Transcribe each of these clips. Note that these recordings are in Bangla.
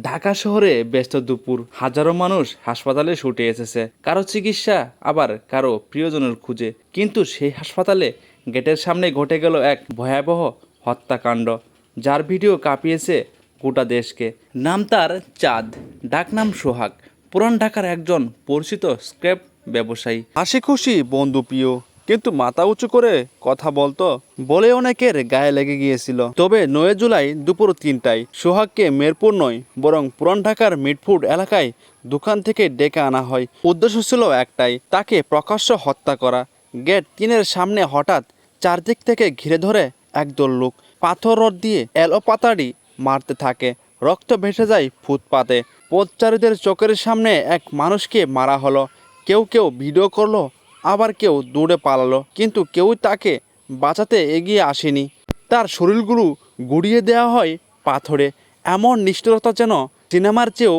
ঢাকা শহরে ব্যস্ত দুপুর হাজারো মানুষ হাসপাতালে ছুটে এসেছে। কারও চিকিৎসা, আবার কারও প্রিয়জনের খুঁজে। কিন্তু সেই হাসপাতালে গেটের সামনে ঘটে গেল এক ভয়াবহ হত্যাকাণ্ড, যার ভিডিও কাঁপিয়েছে গোটা দেশকে। নাম তার চাঁদ, ডাকনাম সোহাগ। পুরান ঢাকার একজন পরিচিত স্ক্র্যাপ ব্যবসায়ী। হাসি খুশি বন্ধু প্রিয় কিন্তু মাথা উঁচু করে কথা বলতো বলে অনেকের গায়ে লেগে গিয়েছিল। তবে নয় জুলাই দুপুর তিনটায় সোহাগকে মেরপুর নয়, বরং পুরান ঢাকার মিটফুড এলাকায় দোকান থেকে ডেকে আনা হয়। উদ্দেশ্য ছিল একটাই, তাকে প্রকাশ্য হত্যা করা। গেট তিনের সামনে হঠাৎ চারদিক থেকে ঘিরে ধরে একদল লোক। পাথর রড দিয়ে এলো পাতাড়ি মারতে থাকে। রক্ত ভেসে যায় ফুটপাতে। পথচারীদের চোখের সামনে এক মানুষকে মারা হলো। কেউ কেউ ভিডিও করল আবার কেউ দৌড়ে পালালো, কিন্তু কেউ তাকে বাঁচাতে এগিয়ে আসেনি। তার শরীরগুলো গুড়িয়ে দেওয়া হয় পাথরে। এমন নিষ্ঠুরতা যেন সিনেমার চেয়েও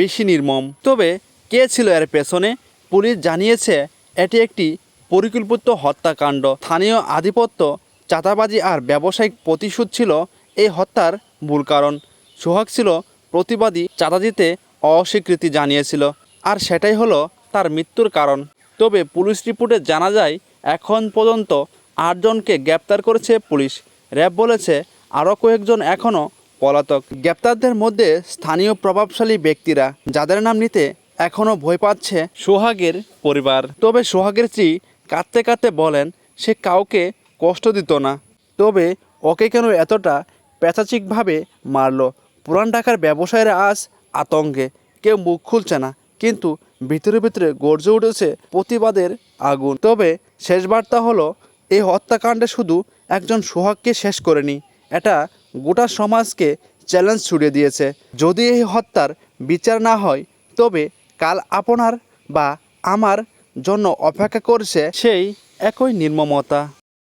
বেশি নির্মম। তবে কে ছিল এর পেছনে? পুলিশ জানিয়েছে, এটি একটি পরিকল্পিত হত্যাকাণ্ড। স্থানীয় আধিপত্য, চাঁদাবাজি আর ব্যবসায়িক প্রতিশোধ ছিল এই হত্যার মূল কারণ। সোহাগ ছিল প্রতিবাদী, চাঁদা দিতে অস্বীকৃতি জানিয়েছিল। আর সেটাই হলো তার মৃত্যুর কারণ। তবে পুলিশ রিপোর্টে জানা যায়, এখন পর্যন্ত আটজনকে গ্রেপ্তার করেছে পুলিশ। র্যাব বলেছে, আরও কয়েকজন এখনও পলাতক। গ্রেপ্তারদের মধ্যে স্থানীয় প্রভাবশালী ব্যক্তিরা, যাদের নাম নিতে এখনও ভয় পাচ্ছে সোহাগের পরিবার। তবে সোহাগের স্ত্রী কাঁদতে কাঁদতে বলেন, সে কাউকে কষ্ট দিত না। তবে ওকে কেন এতটা প্যাচাচিকভাবে মারলো? পুরান ঢাকার ব্যবসায়ীরা আজ আতঙ্কে, কেউ মুখ খুলছে না। কিন্তু ভিতরে ভিতরে গর্জে উঠেছে প্রতিবাদের আগুন। তবে শেষ বার্তা হলো, এই হত্যাকাণ্ডে শুধু একজন সোহাগকে শেষ করেনি, এটা গোটা সমাজকে চ্যালেঞ্জ ছুড়ে দিয়েছে। যদি এই হত্যার বিচার না হয়, তবে কাল আপনার বা আমার জন্য অপেক্ষা করছে সেই একই নির্মমতা।